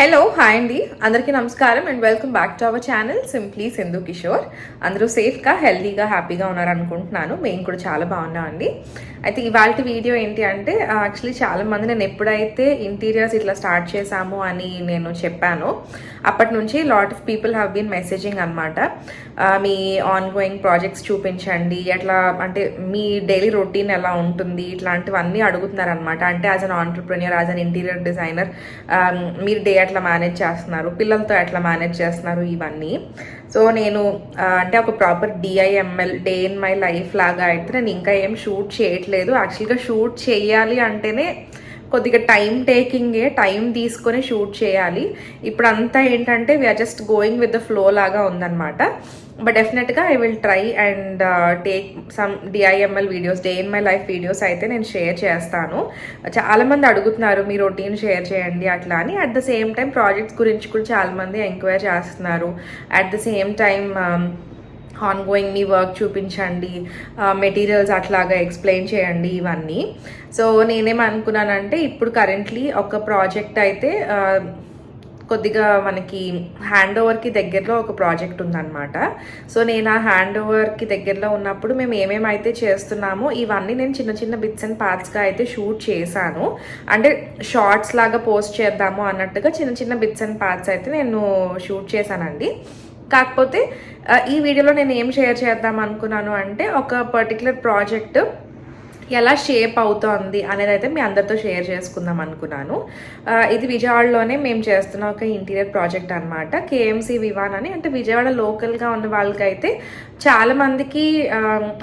Hello hi అండి. అందరికీ నమస్కారం and welcome back to our channel simply Sindhu Kishore అందరూ సేఫ్గా హెల్తీగా హ్యాపీగా ఉన్నారు అనుకుంటున్నాను. మేము కూడా చాలా బాగున్నాం అండి. అయితే ఇవాళ వీడియో ఏంటి అంటే యాక్చువల్లీ చాలా మంది నేను ఎప్పుడైతే ఇంటీరియర్స్ ఇట్లా స్టార్ట్ చేశాము అని నేను చెప్పాను అప్పటి నుంచి lot of people have been messaging అనమాట మీ ఆన్ గోయింగ్ ప్రాజెక్ట్స్ చూపించండి. ఎట్లా అంటే మీ డైలీ రొటీన్ ఎలా ఉంటుంది? ఇట్లాంటివన్నీ అడుగుతున్నారనమాట అంటే as an entrepreneur as an interior designer మీరు డే ఎట్లా మేనేజ్ చేస్తున్నారు పిల్లలతో ఎట్లా మేనేజ్ చేస్తున్నారు ఇవన్నీ. సో నేను అంటే ఒక proper DIML day in my life లాగా అయితే నేను ఇంకా ఏం షూట్ చేయట్లేదు. యాక్చువల్గా షూట్ చేయాలి అంటేనే కొద్దిగా టైం టేకింగే టైం తీసుకొని షూట్ చేయాలి. ఇప్పుడు అంతా ఏంటంటే we're just going with the flow లాగా ఉందన్నమాట. బట్ డెఫినెట్గా I will try and take some DIML videos day in my life videos అయితే నేను షేర్ చేస్తాను. చాలామంది అడుగుతున్నారు మీ రొటీన్ షేర్ చేయండి అట్లా అని. At the same time projects గురించి కూడా చాలామంది ఎంక్వైర్ చేస్తున్నారు. At the same time ongoing me work చూపించండి మెటీరియల్స్ అట్లాగా ఎక్స్ప్లెయిన్ చేయండి ఇవన్నీ. సో నేనేమనుకున్నానంటే ఇప్పుడు కరెంట్లీ ఒక ప్రాజెక్ట్ అయితే కొద్దిగా మనకి హ్యాండ్ ఓవర్కి దగ్గరలో ఒక ప్రాజెక్ట్ ఉందన్నమాట. సో నేను ఆ హ్యాండ్ ఓవర్కి దగ్గరలో ఉన్నప్పుడు మేము ఏమేమైతే చేస్తున్నామో ఇవన్నీ నేను చిన్న చిన్న బిట్స్ అండ్ పార్ట్స్గా అయితే షూట్ చేశాను. అంటే షార్ట్స్ లాగా పోస్ట్ చేద్దాము అన్నట్టుగా చిన్న చిన్న బిట్స్ అండ్ పార్ట్స్ అయితే నేను షూట్ చేశానండి. కాకపోతే ఈ వీడియోలో నేను ఏం షేర్ చేద్దాం అనుకున్నాను అంటే ఒక పర్టికులర్ ప్రాజెక్ట్ ఎలా షేప్ అవుతోంది అనేది అయితే మీ అందరితో షేర్ చేసుకుందాం అనుకున్నాను. ఇది విజయవాడలోనే మేము చేస్తున్న ఒక ఇంటీరియర్ ప్రాజెక్ట్ అనమాట కేఎంసి వివాన్ అని. అంటే విజయవాడ లోకల్గా ఉన్న వాళ్ళకైతే చాలామందికి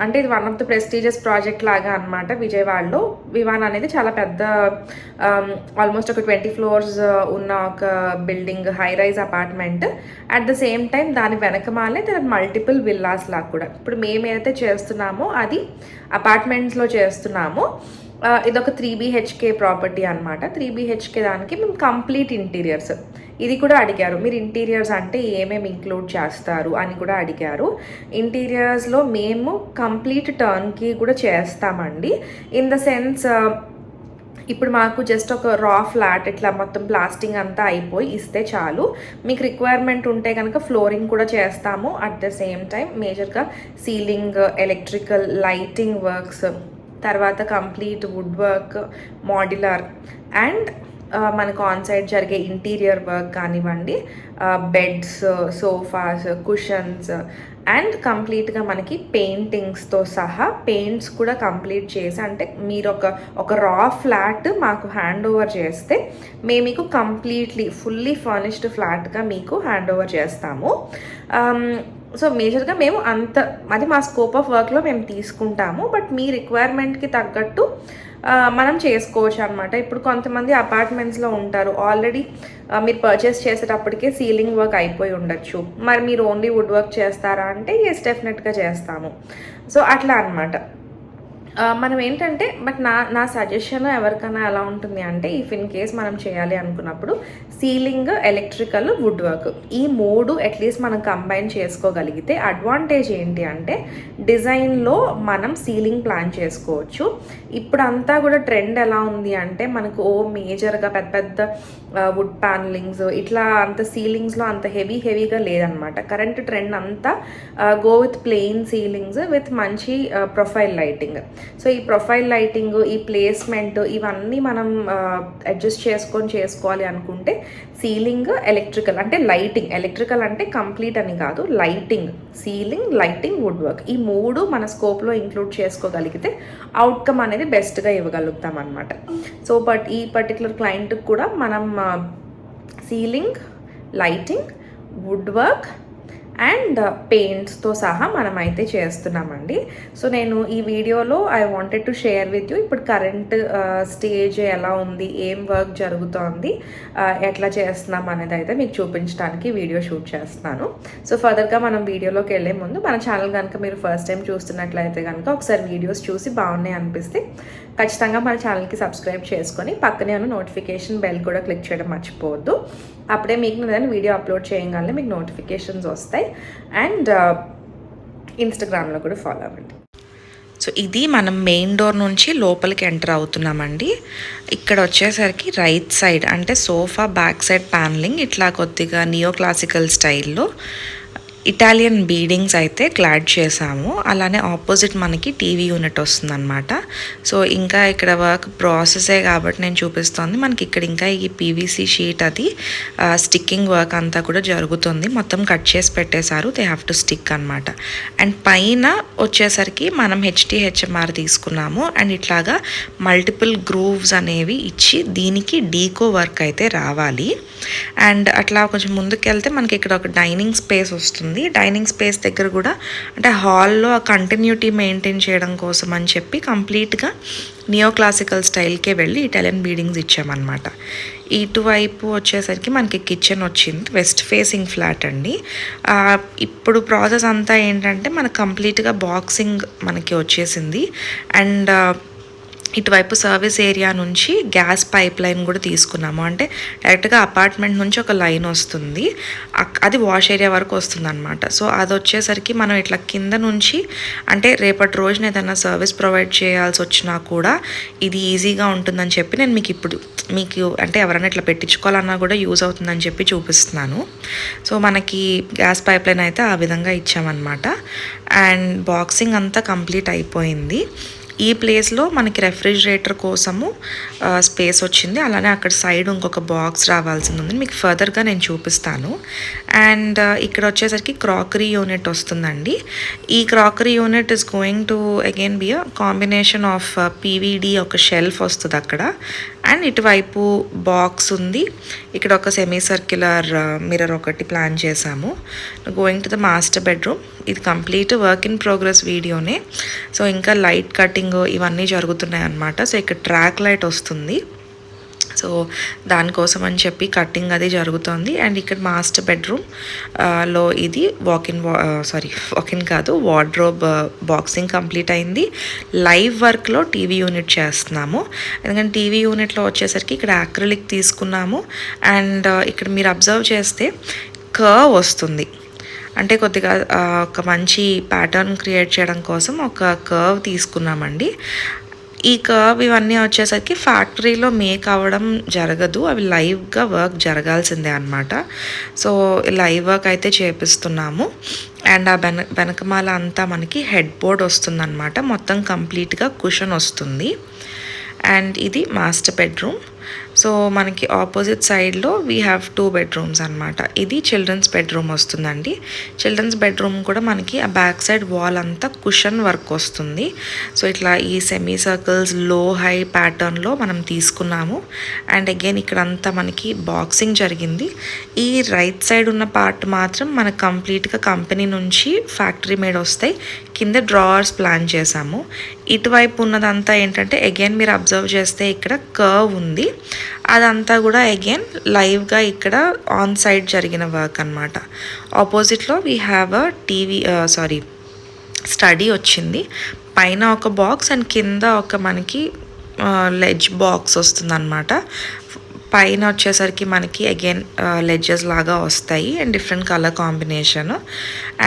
అంటే ఇది one of the prestigious project లాగా అనమాట విజయవాడలో. వివాన్ అనేది చాలా పెద్ద ఆల్మోస్ట్ ఒక ట్వంటీ ఫ్లోర్స్ ఉన్న ఒక building high rise apartment at the same time దాని వెనకమాలే దాని మల్టిపుల్ విల్లాస్ లాగా కూడా. ఇప్పుడు మేము ఏదైతే చేస్తున్నామో అది అపార్ట్మెంట్స్లో చేస్తున్నాం. చేస్తున్నాము. ఇదొక త్రీ బీహెచ్కే ప్రాపర్టీ అనమాట త్రీ బీహెచ్కే దానికి మేము కంప్లీట్ ఇంటీరియర్స్. ఇది కూడా అడిగారు. మీరు ఇంటీరియర్స్ అంటే ఏమేమి ఇంక్లూడ్ చేస్తారు అని కూడా అడిగారు. ఇంటీరియర్స్లో మేము కంప్లీట్ టర్న్కి కూడా చేస్తామండి. ఇన్ ద సెన్స్ ఇప్పుడు మాకు జస్ట్ ఒక రా ఫ్లాట్ ఇట్లా మొత్తం ప్లాస్టింగ్ అంతా అయిపోయి ఇస్తే చాలు. మీకు రిక్వైర్మెంట్ ఉంటే కనుక ఫ్లోరింగ్ కూడా చేస్తాము. అట్ ద సేమ్ టైం మేజర్గా సీలింగ్ ఎలక్ట్రికల్ లైటింగ్ వర్క్స్ తర్వాత complete wood work modular and మనకు ఆన్ సైడ్ జరిగే ఇంటీరియర్ వర్క్ కానివ్వండి బెడ్స్ సోఫాస్ కుషన్స్ అండ్ కంప్లీట్గా మనకి పెయింటింగ్స్తో సహా పెయింట్స్ కూడా కంప్లీట్ చేసి అంటే మీరు ఒక ఒక రా ఫ్లాట్ మాకు హ్యాండ్ ఓవర్ చేస్తే మేము మీకు కంప్లీట్లీ ఫుల్లీ ఫర్నిష్డ్ ఫ్లాట్గా మీకు హ్యాండ్ ఓవర్ చేస్తాము um, సో మేజర్గా మేము అంత అది మా స్కోప్ ఆఫ్ వర్క్లో మేము తీసుకుంటాము బట్ మీ రిక్వైర్మెంట్కి తగ్గట్టు మనం చేసుకోవచ్చు అనమాట ఇప్పుడు కొంతమంది అపార్ట్మెంట్స్లో ఉంటారు. ఆల్రెడీ మీరు పర్చేస్ చేసేటప్పటికే సీలింగ్ వర్క్ అయిపోయి ఉండొచ్చు. మరి మీరు ఓన్లీ వుడ్ వర్క్ చేస్తారా అంటే ఎస్ డెఫినెట్గా చేస్తాము. సో అట్లా అనమాట మనం ఏంటంటే బట్ నా నా సజెషన్ ఎవరికైనా ఎలా ఉంటుంది అంటే ఇఫ్ ఇన్ కేస్ మనం చేయాలి అనుకున్నప్పుడు సీలింగ్ ఎలక్ట్రికల్ వుడ్ వర్క్ ఈ మూడు అట్లీస్ట్ మనం కంబైన్ చేసుకోగలిగితే అడ్వాంటేజ్ ఏంటి అంటే డిజైన్లో మనం సీలింగ్ ప్లాన్ చేసుకోవచ్చు. ఇప్పుడంతా కూడా ట్రెండ్ ఎలా ఉంది అంటే మనకు ఓ మేజర్గా పెద్ద పెద్ద వుడ్ ప్యానలింగ్స్ ఇట్లా అంత సీలింగ్స్లో అంత హెవీ హెవీగా లేదనమాట. కరెంట్ ట్రెండ్ అంతా go with plain ceilings with మంచి ప్రొఫైల్ లైటింగ్ సో ఈ ప్రొఫైల్ లైటింగ్ ఈ ప్లేస్మెంట్ ఇవన్నీ మనం అడ్జస్ట్ చేసుకొని చేసుకోవాలి అనుకుంటే సీలింగ్ ఎలక్ట్రికల్ అంటే లైటింగ్. ఎలక్ట్రికల్ అంటే కంప్లీట్ అని కాదు lighting. Ceiling lighting wood work ఈ మూడు మన స్కోప్లో ఇంక్లూడ్ చేసుకోగలిగితే అవుట్కమ్ అనేది బెస్ట్గా ఇవ్వగలుగుతాం అనమాట సో బట్ ఈ పర్టికులర్ క్లయింట్కి కూడా మనం ceiling lighting wood work and పెయింట్స్తో సహా మనం అయితే చేస్తున్నామండి. సో నేను ఈ వీడియోలో I wanted to share with you. ఇప్పుడు కరెంట్ స్టేజ్ ఎలా ఉంది ఏం వర్క్ జరుగుతోంది ఎట్లా చేస్తున్నాం అనేది అయితే మీకు చూపించడానికి వీడియో షూట్ చేస్తున్నాను. సో ఫర్దర్గా మనం వీడియోలోకి వెళ్ళే ముందు మన ఛానల్ కనుక మీరు ఫస్ట్ టైం చూస్తున్నట్లయితే కనుక ఒకసారి వీడియోస్ చూసి బాగున్నాయి అనిపిస్తే ఖచ్చితంగా మన ఛానల్కి సబ్స్క్రైబ్ చేసుకొని పక్కనే ఉన్న నోటిఫికేషన్ బెల్ కూడా క్లిక్ చేయడం మర్చిపోవద్దు. అప్పుడే మీకు నేను ఏదైనా వీడియో అప్లోడ్ చేయగానే మీకు నోటిఫికేషన్స్ వస్తాయి. అండ్ ఇన్స్టాగ్రామ్లో కూడా ఫాలో అవ్వండి. సో ఇది మనం మెయిన్ డోర్ నుంచి లోపలికి ఎంటర్ అవుతున్నామండి. ఇక్కడ వచ్చేసరికి రైట్ సైడ్ అంటే సోఫా బ్యాక్ సైడ్ ప్యానలింగ్ ఇట్లా కొద్దిగా నియో క్లాసికల్ స్టైల్లో ఇటాలియన్ బీడింగ్స్ అయితే క్లాడ్ చేసాము అలానే ఆపోజిట్ మనకి టీవీ యూనిట్ వస్తుందన్నమాట. సో ఇంకా ఇక్కడ వర్క్ ప్రాసెసే కాబట్టి నేను చూపిస్తోంది. మనకి ఇక్కడ ఇంకా ఈ పీవీసీ షీట్ అది స్టిక్కింగ్ వర్క్ అంతా కూడా జరుగుతుంది. మొత్తం కట్ చేసి పెట్టేశారు. దే హ్యావ్ టు స్టిక్ అనమాట అండ్ పైన వచ్చేసరికి మనం హెచ్టిహెచ్ఎంఆర్ తీసుకున్నాము. అండ్ ఇట్లాగా మల్టిపుల్ గ్రూవ్స్ అనేవి ఇచ్చి దీనికి డీకో వర్క్ అయితే రావాలి. అండ్ అట్లా కొంచెం ముందుకెళ్తే మనకి ఇక్కడ ఒక డైనింగ్ స్పేస్ వస్తుంది. డైనింగ్ స్పేస్ దగ్గర కూడా అంటే హాల్లో ఆ కంటిన్యూటీ మెయింటైన్ చేయడం కోసం అని చెప్పి కంప్లీట్గా నియో క్లాసికల్ స్టైల్కే వెళ్ళి ఇటాలియన్ బీడింగ్స్ ఇచ్చామన్నమాట. ఇటువైపు వచ్చేసరికి మనకి కిచెన్ వచ్చింది. వెస్ట్ ఫేసింగ్ ఫ్లాట్ అండి. ఇప్పుడు ప్రాసెస్ అంతా ఏంటంటే మనకు కంప్లీట్గా బాక్సింగ్ మనకి వచ్చేసింది. అండ్ ఇటువైపు సర్వీస్ ఏరియా నుంచి గ్యాస్ పైప్ లైన్ కూడా తీసుకున్నాము. అంటే డైరెక్ట్గా అపార్ట్మెంట్ నుంచి ఒక లైన్ వస్తుంది. అక్- అది వాష్ ఏరియా వరకు వస్తుంది అనమాట సో అది వచ్చేసరికి మనం ఇట్లా కింద నుంచి అంటే రేపటి రోజున ఏదైనా సర్వీస్ ప్రొవైడ్ చేయాల్సి వచ్చినా కూడా ఇది ఈజీగా ఉంటుందని చెప్పి నేను మీకు ఇప్పుడు మీకు అంటే ఎవరైనా ఇట్లా పెట్టించుకోవాలన్నా కూడా యూజ్ అవుతుందని చెప్పి చూపిస్తున్నాను. సో మనకి గ్యాస్ పైప్ లైన్ అయితే ఆ విధంగా ఇచ్చామన్నమాట. అండ్ బాక్సింగ్ అంతా కంప్లీట్ అయిపోయింది. ఈ ప్లేస్లో మనకి రెఫ్రిజిరేటర్ కోసము స్పేస్ వచ్చింది. అలానే అక్కడ సైడ్ ఇంకొక బాక్స్ రావాల్సింది ఉంది మీకు ఫర్దర్గా నేను చూపిస్తాను. అండ్ ఇక్కడ వచ్చేసరికి క్రాకరీ యూనిట్ వస్తుందండి. ఈ crockery unit is going to again be a combination of PVD ఒక షెల్ఫ్ వస్తుంది అక్కడ. అండ్ ఇటువైపు బాక్స్ ఉంది. ఇక్కడ ఒక సెమీ సర్క్యులర్ మిర్రర్ ఒకటి ప్లాన్ చేశాము. Going to the master bedroom ఇది కంప్లీట్ వర్క్ ఇన్ ప్రోగ్రెస్ వీడియోనే సో ఇంకా లైట్ కటింగ్ ఇవన్నీ జరుగుతున్నాయి అన్నమాట సో ఇక్కడ ట్రాక్ లైట్ వస్తుంది. సో దానికోసం అని చెప్పి కట్టింగ్ అది జరుగుతుంది. అండ్ ఇక్కడ మాస్టర్ బెడ్రూమ్లో ఇది walk in sorry walk in కాదు వార్డ్రోబ్ బాక్సింగ్ కంప్లీట్ అయింది. లైవ్ వర్క్లో టీవీ యూనిట్ చేస్తున్నాము. ఎందుకంటే టీవీ యూనిట్లో వచ్చేసరికి ఇక్కడ యాక్రిలిక్ తీసుకున్నాము. అండ్ ఇక్కడ మీరు అబ్జర్వ్ చేస్తే కర్వ్ వస్తుంది. అంటే కొద్దిగా ఒక మంచి ప్యాటర్న్ క్రియేట్ చేయడం కోసం ఒక కర్వ్ తీసుకున్నామండి. ఈ కర్వ్ ఇవన్నీ వచ్చేసరికి ఫ్యాక్టరీలో మేక్ అవ్వడం జరగదు. అవి లైవ్గా వర్క్ జరగాల్సిందే అనమాట సో లైవ్ వర్క్ అయితే చేపిస్తున్నాము. అండ్ ఆ బెన వెనకమాల అంతా మనకి హెడ్ బోర్డ్ వస్తుందన్నమాట. మొత్తం కంప్లీట్గా కుషన్ వస్తుంది. అండ్ ఇది మాస్టర్ బెడ్రూమ్ సో మనకి ఆపోజిట్ సైడ్లో వీ హ్యావ్ టూ బెడ్రూమ్స్ అనమాట ఇది చిల్డ్రన్స్ బెడ్రూమ్ వస్తుందండి. చిల్డ్రన్స్ బెడ్రూమ్ కూడా మనకి ఆ బ్యాక్ సైడ్ వాల్ అంతా కుషన్ వర్క్ వస్తుంది. సో ఇట్లా ఈ సెమీ సర్కిల్స్లో హై ప్యాటర్న్లో మనం తీసుకున్నాము. అండ్ అగైన్ ఇక్కడ అంతా మనకి బాక్సింగ్ జరిగింది. ఈ రైట్ సైడ్ ఉన్న పార్ట్ మాత్రం మనకు కంప్లీట్గా కంపెనీ నుంచి ఫ్యాక్టరీ మేడ్ వస్తాయి. కింద డ్రావర్స్ ప్లాన్ చేశాము. ఇటువైపు ఉన్నదంతా ఏంటంటే అగైన్ మీరు అబ్జర్వ్ చేస్తే ఇక్కడ కర్వ్ ఉంది. అదంతా కూడా అగైన్ లైవ్గా ఇక్కడ ఆన్ సైడ్ జరిగిన వర్క్ అనమాట ఆపోజిట్లో we have a TV sorry study వచ్చింది. పైన ఒక బాక్స్ అండ్ కింద ఒక మనకి uh, లెడ్జ్ బాక్స్ వస్తుందన్నమాట. పైన వచ్చేసరికి మనకి అగైన్ లెడ్జెస్ లాగా వస్తాయి and different colour combination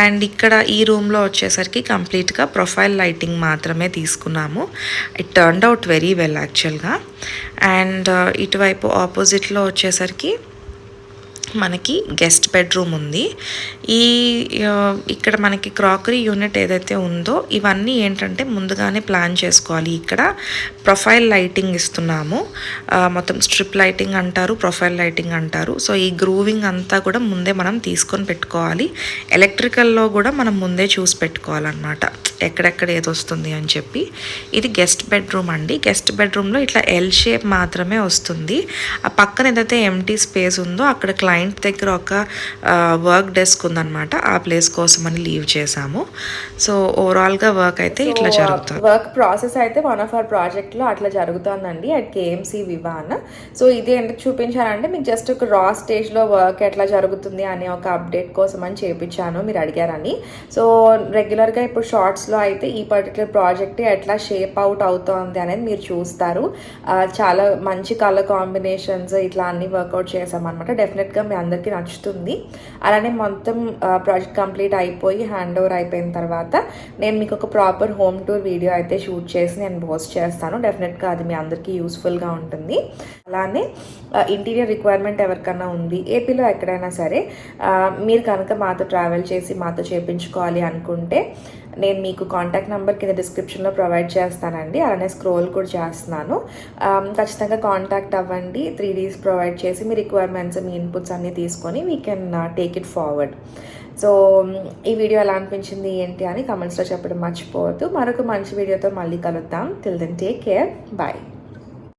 and ఇక్కడ ఈ రూమ్లో వచ్చేసరికి కంప్లీట్గా ప్రొఫైల్ లైటింగ్ మాత్రమే తీసుకున్నాము. It turn out very well యాక్చువల్గా అండ్ ఇటువైపు ఆపోజిట్లో వచ్చేసరికి మనకి గెస్ట్ బెడ్రూమ్ ఉంది. ఈ ఇక్కడ మనకి క్రాకరీ యూనిట్ ఏదైతే ఉందో ఇవన్నీ ఏంటంటే ముందుగానే ప్లాన్ చేసుకోవాలి. ఇక్కడ ప్రొఫైల్ లైటింగ్ ఇస్తున్నాము. మొత్తం స్ట్రిప్ లైటింగ్ అంటారు ప్రొఫైల్ లైటింగ్ అంటారు. సో ఈ గ్రూవింగ్ అంతా కూడా ముందే మనం తీసుకొని పెట్టుకోవాలి. ఎలక్ట్రికల్లో కూడా మనం ముందే చూసి పెట్టుకోవాలన్నమాట. ఎక్కడెక్కడ ఏది వస్తుంది అని చెప్పి. ఇది గెస్ట్ బెడ్రూమ్ అండి. గెస్ట్ బెడ్రూమ్లో ఇట్లా ఎల్ షేప్ మాత్రమే వస్తుంది. ఆ పక్కన ఏదైతే ఎంటీ స్పేస్ ఉందో అక్కడ క్లయింట్ దగ్గర ఒక వర్క్ డెస్క్ ఉందన్నమాట. ఆ ప్లేస్ కోసం అని లీవ్ చేసాము సో ఓవరాల్గా వర్క్ అయితే ఇట్లా జరుగుతుంది వర్క్ ప్రాసెస్ అయితే వన్ ఆఫ్ అవర్ ప్రాజెక్ట్లో అట్లా జరుగుతుందండి అట్ కేఎంసీ వివాన్ సో ఇది ఎందుకు చూపించానంటే మీకు జస్ట్ ఒక రా స్టేజ్లో వర్క్ ఎట్లా జరుగుతుంది అనే ఒక అప్డేట్ కోసం అని చేపించాను మీరు అడిగారని. సో రెగ్యులర్గా ఇప్పుడు షార్ట్స్లో అయితే ఈ పర్టికులర్ ప్రాజెక్ట్ ఎట్లా షేప్ అవుట్ అవుతోంది అనేది మీరు చూస్తారు. చాలా మంచి కలర్ కాంబినేషన్స్ ఇట్లా అన్ని వర్కౌట్ చేసామన్నమాట డెఫినెట్గా మీ అందరికీ నచ్చుతుంది. అలానే మొత్తం ప్రాజెక్ట్ కంప్లీట్ అయిపోయి హ్యాండ్ ఓవర్ అయిపోయిన తర్వాత నేను మీకు ఒక ప్రాపర్ హోమ్ టూర్ వీడియో అయితే షూట్ చేసి నేను పోస్ట్ చేస్తాను. డెఫినెట్గా అది మీ అందరికీ యూస్ఫుల్గా ఉంటుంది. అలానే ఇంటీరియర్ రిక్వైర్మెంట్ ఎవరికన్నా ఉంది ఏపీలో ఎక్కడైనా సరే మీరు కనుక మాతో ట్రావెల్ చేసి మాతో చేయించుకోవాలి అనుకుంటే నేను మీకు కాంటాక్ట్ నెంబర్ కింద డిస్క్రిప్షన్లో ప్రొవైడ్ చేస్తానండి. అలానే స్క్రోల్ కూడా చేస్తున్నాను. Um, ఖచ్చితంగా కాంటాక్ట్ అవ్వండి. త్రీ డీస్ ప్రొవైడ్ చేసి మీ రిక్వైర్మెంట్స్ మీ ఇన్పుట్స్ అన్నీ తీసుకొని we can take it forward so ఈ వీడియో ఎలా అనిపించింది ఏంటి అని కమెంట్స్లో చెప్పడం మర్చిపోవద్దు. మరొక మంచి వీడియోతో మళ్ళీ కలుద్దాం. Till then take care bye